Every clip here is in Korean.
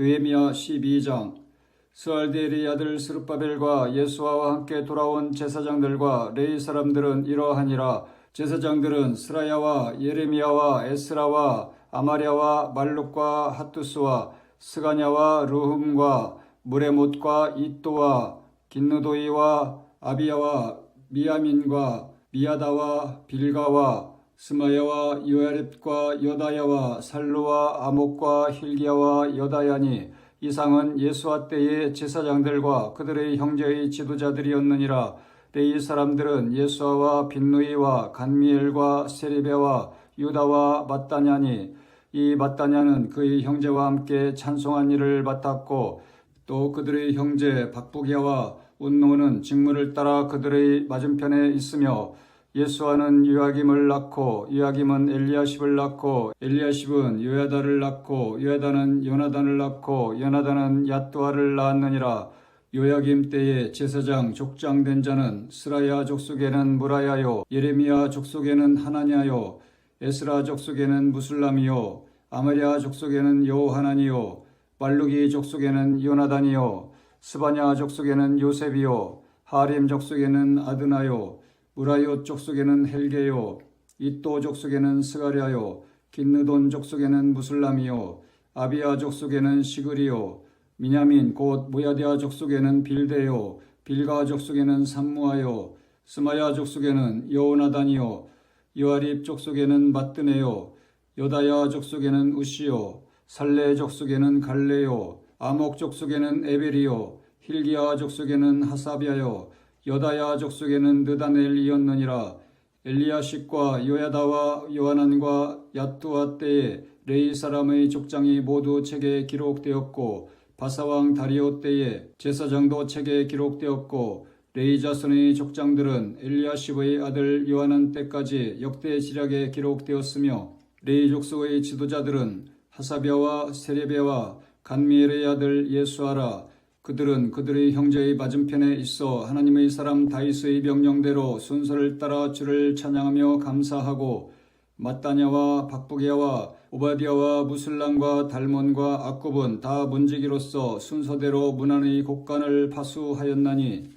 느헤미야 12장 스알디엘의 아들 스룹바벨과 예수아와 함께 돌아온 제사장들과 레이 사람들은 이러하니라. 제사장들은 스라야와 예레미야와 에스라와 아마랴와 말룩과 핫두스와 스가냐와 르흠과 무레못과 이또와 긴누도이와 아비야와 미야민과 미야다와 빌가와 스마야와 요야립과 여다야와 살루와 아목과 힐기야와 여다야니 이상은 예수와 때의 제사장들과 그들의 형제의 지도자들이었느니라. 레이 사람들은 예수아와 빈누이와 간미엘과 세리베와 유다와 마따냐니 이 마따냐는 그의 형제와 함께 찬송한 일을 맡았고 또 그들의 형제 박부기야와 운노는 직무를 따라 그들의 맞은편에 있으며 예수아는 요아김을 낳고 요아김은 엘리야십을 낳고 엘리야십은 요야다를 낳고 요야다는 요나단을 낳고 요나단은 야뚜아를 낳았느니라. 요야김 때에 제사장 족장된 자는 스라야 족속에는 무라야요 예레미야 족속에는 하나냐요 에스라 족속에는 무슬람이요 아마랴 족속에는 여호하나니요 말루기 족속에는 요나단이요 스바냐 족속에는 요셉이요 하림 족속에는 아드나요 무라요 족속에는 헬게요 이또 족속에는 스가랴요 긴느돈 족속에는 무슬람이요 아비야 족속에는 시그리요 미냐민 곧 모야디아 족속에는 빌데요 빌가 족속에는 삼무아요 스마야 족속에는 여호나단이요 요아립 족속에는 마뜨네요 여다야 족속에는 우시요 살레 족속에는 갈레요 아목 족속에는 에벨이요 힐기야 족속에는 하사비아요 여다야 족속에는 느다넬이었느니라. 엘리야식과 요야다와 요하난과 야뚜아 때에 레이 사람의 족장이 모두 책에 기록되었고 바사왕 다리오 때에 제사장도 책에 기록되었고 레이 자손의 족장들은 엘리야십의 아들 요하난 때까지 역대 지략에 기록되었으며 레이 족속의 지도자들은 하사비아와 세레베와 간미엘의 아들 예수아라 그들은 그들의 형제의 맞은편에 있어 하나님의 사람 다윗의 명령대로 순서를 따라 주를 찬양하며 감사하고 마따냐와 박부기야와 오바디아와 무슬람과 달몬과 악굽은 다 문지기로서 순서대로 문안의 곡간을 파수하였나니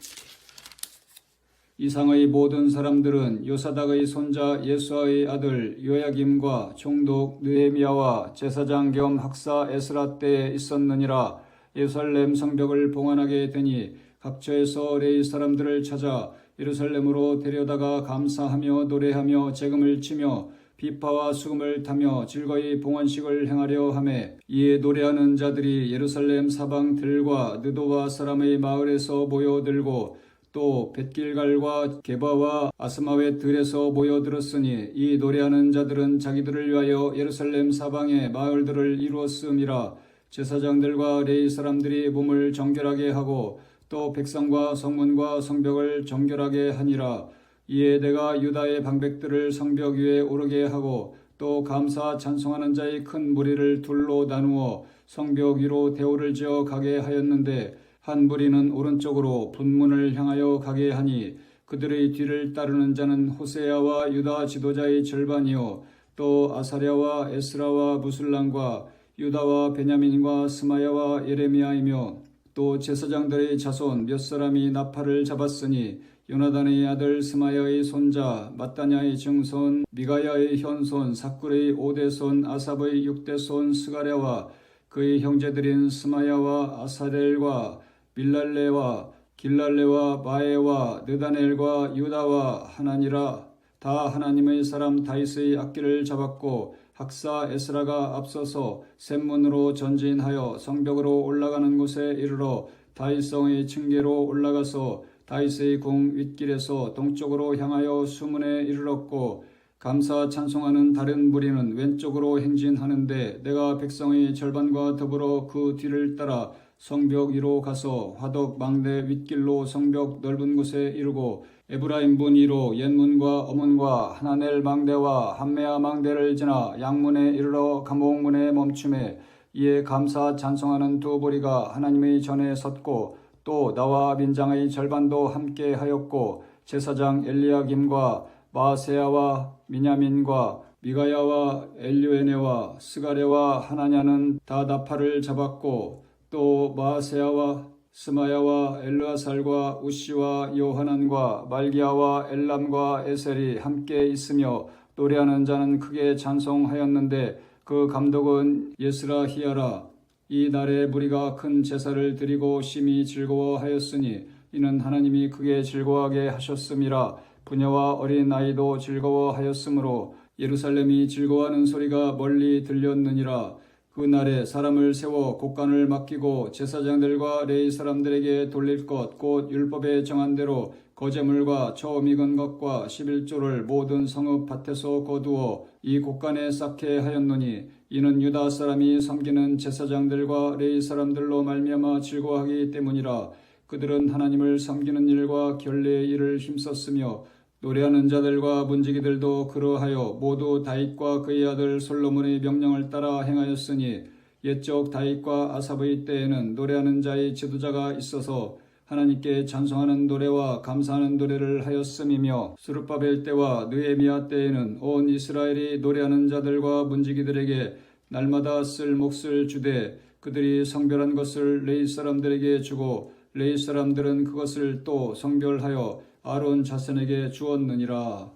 이상의 모든 사람들은 요사닥의 손자 예수아의 아들 요야김과 총독 느헤미야와 제사장 겸 학사 에스라 때에 있었느니라 예루살렘 성벽을 봉안하게 되니 각처에서 레이 사람들을 찾아 예루살렘으로 데려다가 감사하며 노래하며 재금을 치며 비파와 수금을 타며 즐거이 봉헌식을 행하려 하매 이에 노래하는 자들이 예루살렘 사방 들과 느도와 사람의 마을에서 모여들고 또 벳길갈과 게바와 아스마웨 들에서 모여들었으니 이 노래하는 자들은 자기들을 위하여 예루살렘 사방의 마을들을 이루었음이라 제사장들과 레이 사람들이 몸을 정결하게 하고 또 백성과 성문과 성벽을 정결하게 하니라. 이에 내가 유다의 방백들을 성벽 위에 오르게 하고 또 감사 찬송하는 자의 큰 무리를 둘로 나누어 성벽 위로 대오를 지어 가게 하였는데 한 무리는 오른쪽으로 분문을 향하여 가게 하니 그들의 뒤를 따르는 자는 호세야와 유다 지도자의 절반이요. 또 아사랴와 에스라와 무술람과 유다와 베냐민과 스마야와 예레미야이며 또 제사장들의 자손 몇 사람이 나팔을 잡았으니 요나단의 아들 스마야의 손자 마따냐의 증손 미가야의 현손 사꿀의 오대손 아삽의 육대손 스가랴와 그의 형제들인 스마야와 아사렐과 밀랄레와 길랄레와 마에와 느다넬과 유다와 하나니라. 다 하나님의 사람 다윗의 악기를 잡았고 학사 에스라가 앞서서 샘문으로 전진하여 성벽으로 올라가는 곳에 이르러 다윗성의 층계로 올라가서 다윗의 궁 윗길에서 동쪽으로 향하여 수문에 이르렀고 감사 찬송하는 다른 무리는 왼쪽으로 행진하는데 내가 백성의 절반과 더불어 그 뒤를 따라 성벽 위로 가서 화덕 망대 윗길로 성벽 넓은 곳에 이르고 에브라임 문 위로 옛문과 어문과 하나넬 망대와 한메아 망대를 지나 양문에 이르러 감옥문에 멈춤에 이에 감사 찬송하는 두 보리가 하나님의 전에 섰고 또 나와 민장의 절반도 함께 하였고 제사장 엘리야김과 마세야와 미냐민과 미가야와 엘류에네와 스가레와 하나냐는 다다파를 잡았고 또 마세야와 스마야와 엘르아살과 우시와 요하난과 말기야와 엘람과 에셀이 함께 있으며 노래하는 자는 크게 찬송하였는데 그 감독은 예스라 히야라 이 날에 무리가 큰 제사를 드리고 심히 즐거워하였으니 이는 하나님이 크게 즐거워하게 하셨음이라 부녀와 어린 아이도 즐거워하였으므로 예루살렘이 즐거워하는 소리가 멀리 들렸느니라. 그 날에 사람을 세워 곡간을 맡기고 제사장들과 레이 사람들에게 돌릴 것 곧 율법에 정한 대로 거제물과 처음 익은 것과 11조를 모든 성읍 밭에서 거두어 이 곡간에 쌓게 하였노니 이는 유다 사람이 섬기는 제사장들과 레이 사람들로 말미암아 즐거워하기 때문이라 그들은 하나님을 섬기는 일과 결례의 일을 힘썼으며 노래하는 자들과 문지기들도 그러하여 모두 다윗과 그의 아들 솔로몬의 명령을 따라 행하였으니 옛적 다윗과 아삽의 때에는 노래하는 자의 지도자가 있어서 하나님께 찬송하는 노래와 감사하는 노래를 하였음이며 수르바벨 때와 느헤미야 때에는 온 이스라엘이 노래하는 자들과 문지기들에게 날마다 쓸 몫을 주되 그들이 성별한 것을 레이 사람들에게 주고 레이 사람들은 그것을 또 성별하여 아론 자손에게 주었느니라.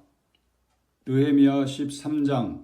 느헤미야 13장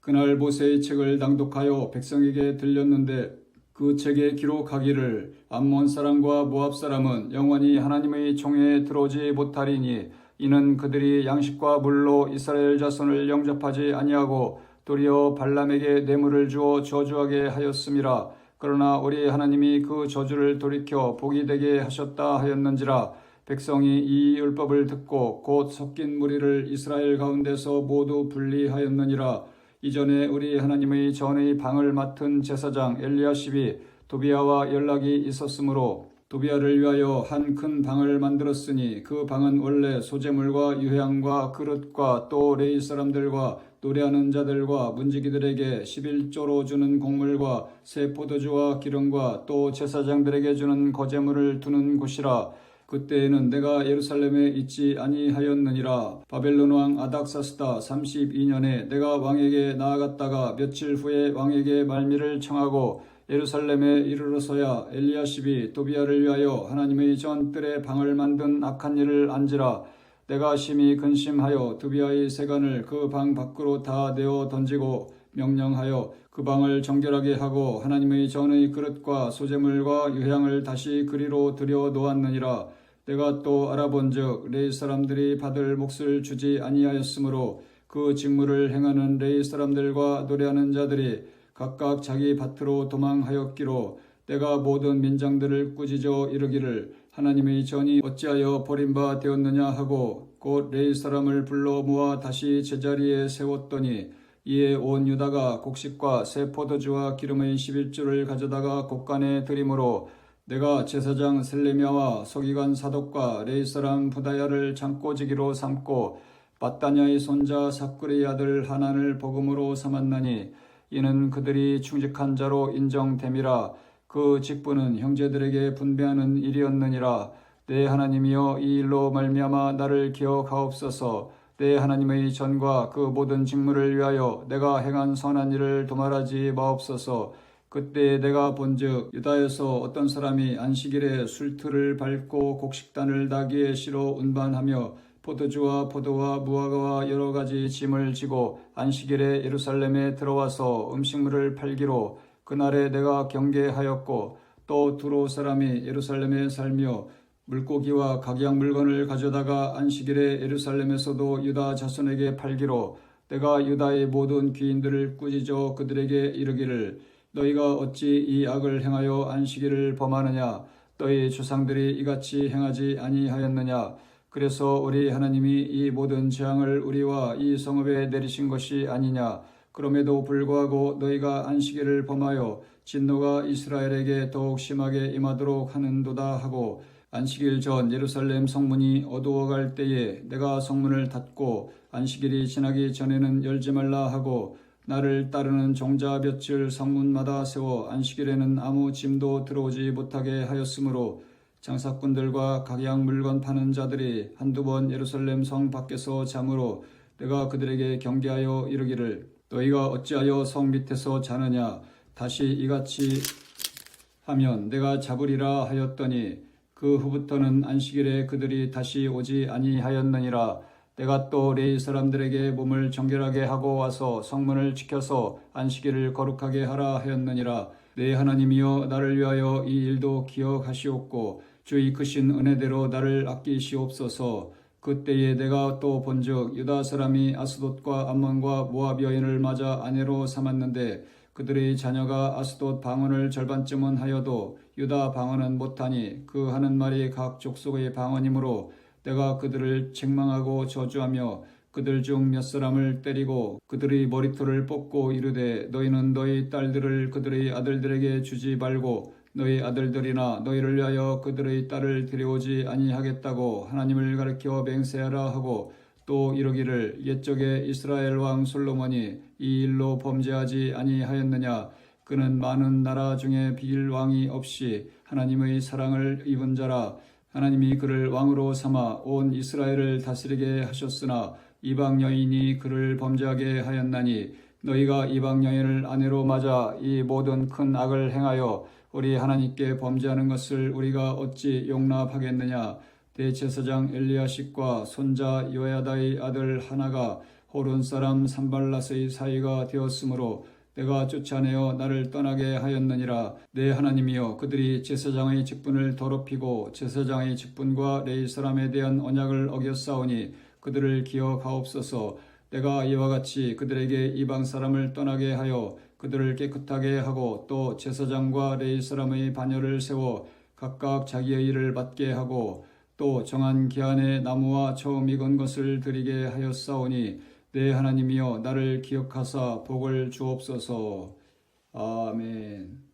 그날 모세의 책을 낭독하여 백성에게 들렸는데 그 책에 기록하기를 암몬 사람과 모압 사람은 영원히 하나님의 종에 들어오지 못하리니 이는 그들이 양식과 물로 이스라엘 자손을 영접하지 아니하고 도리어 발람에게 뇌물을 주어 저주하게 하였음이라 그러나 우리 하나님이 그 저주를 돌이켜 복이 되게 하셨다 하였는지라 백성이 이 율법을 듣고 곧 섞인 무리를 이스라엘 가운데서 모두 분리하였느니라. 이전에 우리 하나님의 전의 방을 맡은 제사장 엘리야십이 도비아와 연락이 있었으므로 도비아를 위하여 한 큰 방을 만들었으니 그 방은 원래 소재물과 유향과 그릇과 또 레이 사람들과 노래하는 자들과 문지기들에게 11조로 주는 곡물과 새 포도주와 기름과 또 제사장들에게 주는 거제물을 두는 곳이라. 그때에는 내가 예루살렘에 있지 아니하였느니라. 바벨론 왕 아닥사스다 32년에 내가 왕에게 나아갔다가 며칠 후에 왕에게 말미를 청하고 예루살렘에 이르러서야 엘리야십이 도비아를 위하여 하나님의 전뜰에 방을 만든 악한 일을 안지라. 내가 심히 근심하여 도비아의 세간을 그 방 밖으로 다 내어 던지고 명령하여 그 방을 정결하게 하고 하나님의 전의 그릇과 소재물과 유향을 다시 그리로 들여 놓았느니라. 내가 또 알아본즉 레이 사람들이 받을 몫을 주지 아니하였으므로 그 직무를 행하는 레이 사람들과 노래하는 자들이 각각 자기 밭으로 도망하였기로 내가 모든 민장들을 꾸짖어 이르기를 하나님의 전이 어찌하여 버림바 되었느냐 하고 곧 레이 사람을 불러 모아 다시 제자리에 세웠더니 이에 온 유다가 곡식과 새 포도주와 기름의 11주를 가져다가 곡간에 드림으로 내가 제사장 셀레미아와 서기관 사독과 레이 사람 부다야를 창고지기로 삼고 바다냐의 손자 사꾸리의 아들 하난을 복음으로 삼았나니 이는 그들이 충직한 자로 인정됨이라 그 직분은 형제들에게 분배하는 일이었느니라. 내 하나님이여 이 일로 말미암아 나를 기억하옵소서. 내 하나님의 전과 그 모든 직무를 위하여 내가 행한 선한 일을 도말하지 마옵소서. 그때 내가 본즉 유다에서 어떤 사람이 안식일에 술틀을 밟고 곡식단을 나귀에 실어 운반하며 포도주와 포도와 무화과와 여러 가지 짐을 지고 안식일에 예루살렘에 들어와서 음식물을 팔기로 그날에 내가 경계하였고 또 두로 사람이 예루살렘에 살며 물고기와 각양 물건을 가져다가 안식일에 예루살렘에서도 유다 자손에게 팔기로 내가 유다의 모든 귀인들을 꾸짖어 그들에게 이르기를 너희가 어찌 이 악을 행하여 안식일을 범하느냐? 너희 조상들이 이같이 행하지 아니하였느냐 그래서 우리 하나님이 이 모든 재앙을 우리와 이 성읍에 내리신 것이 아니냐. 그럼에도 불구하고 너희가 안식일을 범하여 진노가 이스라엘에게 더욱 심하게 임하도록 하는도다 하고 안식일 전 예루살렘 성문이 어두워갈 때에 내가 성문을 닫고 안식일이 지나기 전에는 열지 말라 하고 나를 따르는 종자 볕을 성문마다 세워 안식일에는 아무 짐도 들어오지 못하게 하였으므로 장사꾼들과 각양 물건 파는 자들이 한두 번 예루살렘 성 밖에서 잠으로 내가 그들에게 경계하여 이르기를 너희가 어찌하여 성 밑에서 자느냐? 다시 이같이 하면 내가 잡으리라 하였더니 그 후부터는 안식일에 그들이 다시 오지 아니하였느니라. 내가 또 레이 사람들에게 몸을 정결하게 하고 와서 성문을 지켜서 안식일을 거룩하게 하라 하였느니라. 내 하나님이여 나를 위하여 이 일도 기억하시옵고 주의 크신 은혜대로 나를 아끼시옵소서. 그때에 내가 또 본즉 유다 사람이 아스돗과 암몬과 모압 여인을 맞아 아내로 삼았는데 그들의 자녀가 아스돗 방언을 절반쯤은 하여도 유다 방언은 못하니 그 하는 말이 각 족속의 방언이므로 내가 그들을 책망하고 저주하며 그들 중 몇 사람을 때리고 그들의 머리털을 뽑고 이르되 너희는 너희 딸들을 그들의 아들들에게 주지 말고 너희 아들들이나 너희를 위하여 그들의 딸을 데려오지 아니하겠다고 하나님을 가리켜 맹세하라 하고 또 이르기를 옛적에 이스라엘 왕 솔로몬이 이 일로 범죄하지 아니하였느냐? 그는 많은 나라 중에 비길 왕이 없이 하나님의 사랑을 입은 자라. 하나님이 그를 왕으로 삼아 온 이스라엘을 다스리게 하셨으나 이방 여인이 그를 범죄하게 하였나니 너희가 이방 여인을 아내로 맞아 이 모든 큰 악을 행하여 우리 하나님께 범죄하는 것을 우리가 어찌 용납하겠느냐? 대제사장 엘리야십과 손자 요야다의 아들 하나가 호른 사람 산발랏의 사이가 되었으므로 내가 쫓아내어 나를 떠나게 하였느니라. 내 하나님이여 그들이 제사장의 직분을 더럽히고 제사장의 직분과 레이 사람에 대한 언약을 어겼사오니 그들을 기억하옵소서. 내가 이와 같이 그들에게 이방 사람을 떠나게 하여 그들을 깨끗하게 하고 또 제사장과 레이 사람의 반열을 세워 각각 자기의 일을 받게 하고 또 정한 기한에 나무와 처음 익은 것을 드리게 하였사오니 내 하나님이여 나를 기억하사 복을 주옵소서. 아멘.